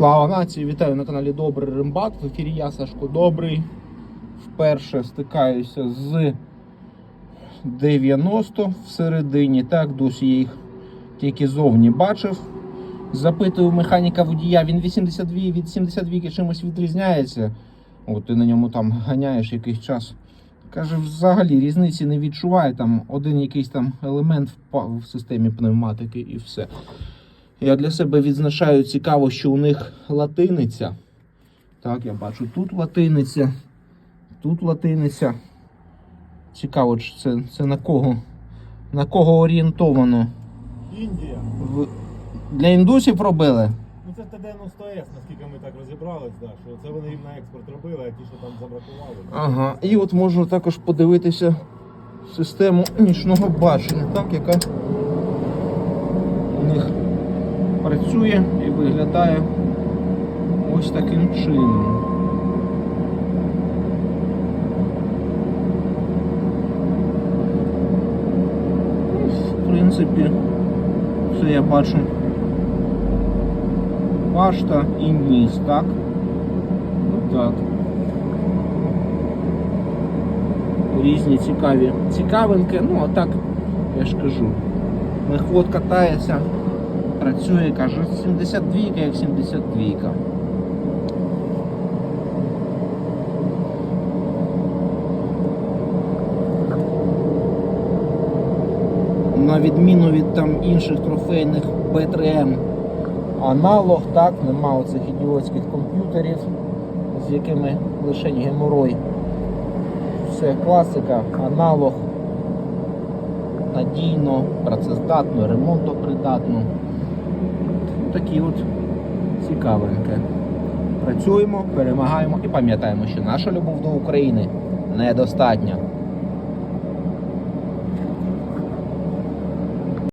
Слава нації! Вітаю на каналі Добрий Римбат. В ефірі я Сашко Добрий. Вперше стикаюся з 90 всередині. Так, досі я їх тільки зовні бачив. Запитую механіка водія, він 82 від 72 чимось відрізняється. От ти на ньому там ганяєш якийсь час. Каже, взагалі різниці не відчуває. Там один якийсь там елемент в системі пневматики і все. Я для себе відзначаю цікаво, що у них латиниця. Так, я бачу, тут латиниця, тут латиниця. Цікаво, чи це, це на кого? На кого орієнтовано? Індія. В... Для індусів робили? Ну це Т-90С, наскільки ми так розібрались, да, що це вони їм на експорт робили, а ті, що там забракували. Ага. І от можна також подивитися систему нічного бачення, так, яка працює і виглядає ось таким чином. Ну, В принципі, це я бачу башта і ніс, так? Так. різні цікаві цікавинки. Ну, а так, я ж кажу, мехвод катається, Працює, каже, 72 як 72. На відміну від там інших трофейних Б3М аналог, так, нема оцих ідіотських комп'ютерів, з якими лише геморой. Це класика, аналог надійно, працездатно, ремонтопридатно. Такі от цікавинки. Працюємо, перемагаємо і пам'ятаємо, що наша любов до України недостатня.